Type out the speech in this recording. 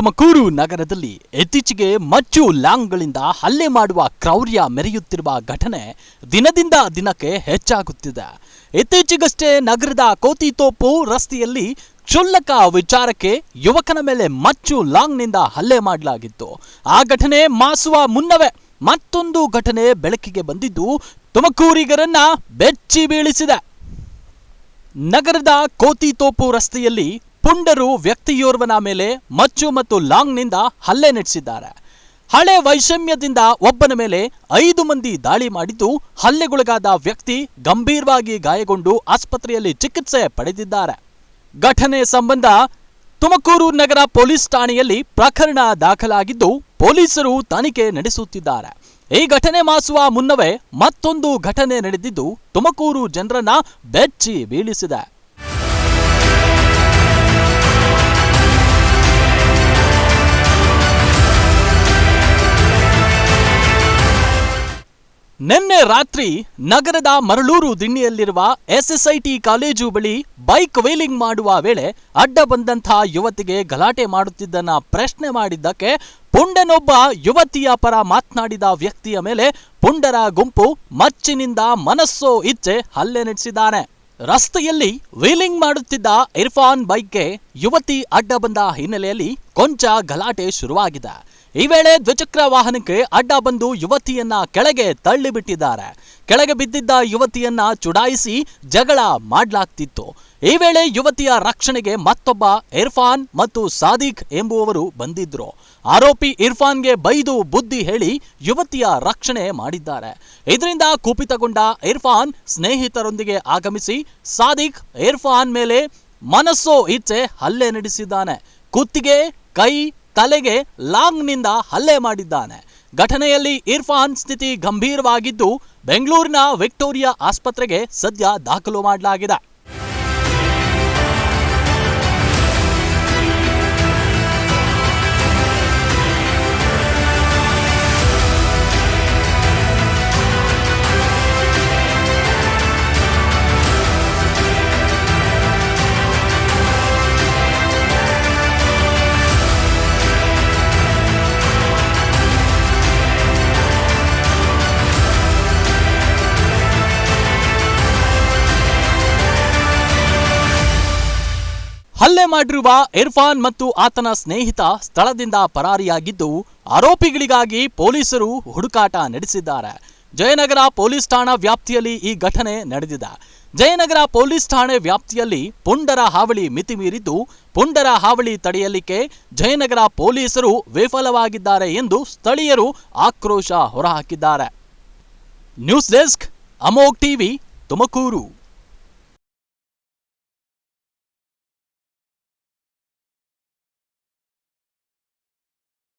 ತುಮಕೂರು ನಗರದಲ್ಲಿ ಇತ್ತೀಚೆಗೆ ಮಚ್ಚು ಲ್ಯಾಂಗ್ಗಳಿಂದ ಹಲ್ಲೆ ಮಾಡುವ ಕ್ರೌರ್ಯ ಮೆರೆಯುತ್ತಿರುವ ಘಟನೆ ದಿನದಿಂದ ದಿನಕ್ಕೆ ಹೆಚ್ಚಾಗುತ್ತಿದೆ. ಇತ್ತೀಚೆಗಷ್ಟೇ ನಗರದ ಕೋತಿತೋಪು ರಸ್ತೆಯಲ್ಲಿ ಕ್ಷುಲ್ಲಕ ವಿಚಾರಕ್ಕೆ ಯುವಕನ ಮೇಲೆ ಮಚ್ಚು ಲಾಂಗ್ನಿಂದ ಹಲ್ಲೆ ಮಾಡಲಾಗಿತ್ತು. ಆ ಘಟನೆ ಮಾಸುವ ಮುನ್ನವೇ ಮತ್ತೊಂದು ಘಟನೆ ಬೆಳಕಿಗೆ ಬಂದಿದ್ದು ತುಮಕೂರಿಗರನ್ನ ಬೆಚ್ಚಿ ಬೀಳಿಸಿದೆ. ನಗರದ ಕೋತಿತೋಪು ರಸ್ತೆಯಲ್ಲಿ ಪುಂಡರು ವ್ಯಕ್ತಿಯೋರ್ವನ ಮೇಲೆ ಮಚ್ಚು ಮತ್ತು ಲಾಂಗ್ನಿಂದ ಹಲ್ಲೆ ನಡೆಸಿದ್ದಾರೆ. ಹಳೆ ವೈಷಮ್ಯದಿಂದ ಒಬ್ಬನ ಮೇಲೆ ಐದು ಮಂದಿ ದಾಳಿ ಮಾಡಿದ್ದು, ಹಲ್ಲೆಗೊಳಗಾದ ವ್ಯಕ್ತಿ ಗಂಭೀರವಾಗಿ ಗಾಯಗೊಂಡು ಆಸ್ಪತ್ರೆಯಲ್ಲಿ ಚಿಕಿತ್ಸೆ ಪಡೆದಿದ್ದಾರೆ. ಘಟನೆ ಸಂಬಂಧ ತುಮಕೂರು ನಗರ ಪೊಲೀಸ್ ಠಾಣೆಯಲ್ಲಿ ಪ್ರಕರಣ ದಾಖಲಾಗಿದ್ದು, ಪೊಲೀಸರು ತನಿಖೆ ನಡೆಸುತ್ತಿದ್ದಾರೆ. ಈ ಘಟನೆ ಮಾಸುವ ಮುನ್ನವೇ ಮತ್ತೊಂದು ಘಟನೆ ನಡೆದಿದ್ದು, ತುಮಕೂರು ಜನರನ್ನ ಬೆಚ್ಚಿ ಬೀಳಿಸಿದೆ. ನಿನ್ನೆ ರಾತ್ರಿ ನಗರದ ಮರಳೂರು ದಿಣ್ಣಿಯಲ್ಲಿರುವ ಎಸ್ಎಸ್ಐಟಿ ಕಾಲೇಜು ಬಳಿ ಬೈಕ್ ವೀಲಿಂಗ್ ಮಾಡುವ ವೇಳೆ ಅಡ್ಡ ಬಂದಂತಹ ಯುವತಿಗೆ ಗಲಾಟೆ ಮಾಡುತ್ತಿದ್ದನ್ನ ಪ್ರಶ್ನೆ ಮಾಡಿದ್ದಕ್ಕೆ ಪುಂಡನೊಬ್ಬ ಯುವತಿಯ ಪರ ಮಾತನಾಡಿದ ವ್ಯಕ್ತಿಯ ಮೇಲೆ ಪುಂಡರ ಗುಂಪು ಮಚ್ಚಿನಿಂದ ಮನಸ್ಸೋ ಇಚ್ಛೆ ಹಲ್ಲೆ ನಡೆಸಿದ್ದಾನೆ. ರಸ್ತೆಯಲ್ಲಿ ವೀಲಿಂಗ್ ಮಾಡುತ್ತಿದ್ದ ಇರ್ಫಾನ್ ಬೈಕ್ಗೆ ಯುವತಿ ಅಡ್ಡ ಬಂದ ಹಿನ್ನೆಲೆಯಲ್ಲಿ ಕೊಂಚ ಗಲಾಟೆ ಶುರುವಾಗಿದೆ. ಈ ವೇಳೆ ದ್ವಿಚಕ್ರ ವಾಹನಕ್ಕೆ ಅಡ್ಡ ಬಂದು ಯುವತಿಯನ್ನ ಕೆಳಗೆ ತಳ್ಳಿಬಿಟ್ಟಿದ್ದಾರೆ. ಕೆಳಗೆ ಬಿದ್ದಿದ್ದ ಯುವತಿಯನ್ನ ಚುಡಾಯಿಸಿ ಜಗಳ ಮಾಡಲಾಗ್ತಿತ್ತು. ಈ ವೇಳೆ ಯುವತಿಯ ರಕ್ಷಣೆಗೆ ಮತ್ತೊಬ್ಬ ಇರ್ಫಾನ್ ಮತ್ತು ಸಾದಿಕ್ ಎಂಬುವವರು ಬಂದಿದ್ರು. ಆರೋಪಿ ಇರ್ಫಾನ್ಗೆ ಬೈದು ಬುದ್ಧಿ ಹೇಳಿ ಯುವತಿಯ ರಕ್ಷಣೆ ಮಾಡಿದ್ದಾರೆ. ಇದರಿಂದ ಕುಪಿತಗೊಂಡ ಇರ್ಫಾನ್ ಸ್ನೇಹಿತರೊಂದಿಗೆ ಆಗಮಿಸಿ ಸಾದಿಕ್ ಇರ್ಫಾನ್ ಮೇಲೆ ಮನಸ್ಸೋ ಇಚ್ಛೆ ಹಲ್ಲೆ ನಡೆಸಿದ್ದಾನೆ. ಕುತ್ತಿಗೆ, ಕೈ ತಲೆಗೆ ಲಾಂಗ್ನಿಂದ ಹಲ್ಲೆ ಮಾಡಿದ್ದಾನೆ. ಘಟನೆಯಲ್ಲಿ ಇರ್ಫಾನ್ ಸ್ಥಿತಿ ಗಂಭೀರವಾಗಿದ್ದು ಬೆಂಗಳೂರಿನ ವಿಕ್ಟೋರಿಯಾ ಆಸ್ಪತ್ರೆಗೆ ಸದ್ಯ ದಾಖಲು ಮಾಡಲಾಗಿದೆ. ಹಲ್ಲೆ ಮಾಡಿರುವ ಇರ್ಫಾನ್ ಮತ್ತು ಆತನ ಸ್ನೇಹಿತ ಸ್ಥಳದಿಂದ ಪರಾರಿಯಾಗಿದ್ದು, ಆರೋಪಿಗಳಿಗಾಗಿ ಪೊಲೀಸರು ಹುಡುಕಾಟ ನಡೆಸಿದ್ದಾರೆ. ಜಯನಗರ ಪೊಲೀಸ್ ಠಾಣಾ ವ್ಯಾಪ್ತಿಯಲ್ಲಿ ಈ ಘಟನೆ ನಡೆದಿದೆ. ಜಯನಗರ ಪೊಲೀಸ್ ಠಾಣೆ ವ್ಯಾಪ್ತಿಯಲ್ಲಿ ಪುಂಡರ ಹಾವಳಿ ಮಿತಿ ಮೀರಿದ್ದು ಪುಂಡರ ಹಾವಳಿ ತಡೆಯಲಿಕ್ಕೆ ಜಯನಗರ ಪೊಲೀಸರು ವಿಫಲವಾಗಿದ್ದಾರೆ ಎಂದು ಸ್ಥಳೀಯರು ಆಕ್ರೋಶ ಹೊರಹಾಕಿದ್ದಾರೆ. News desk Amok TV, Tumakuru.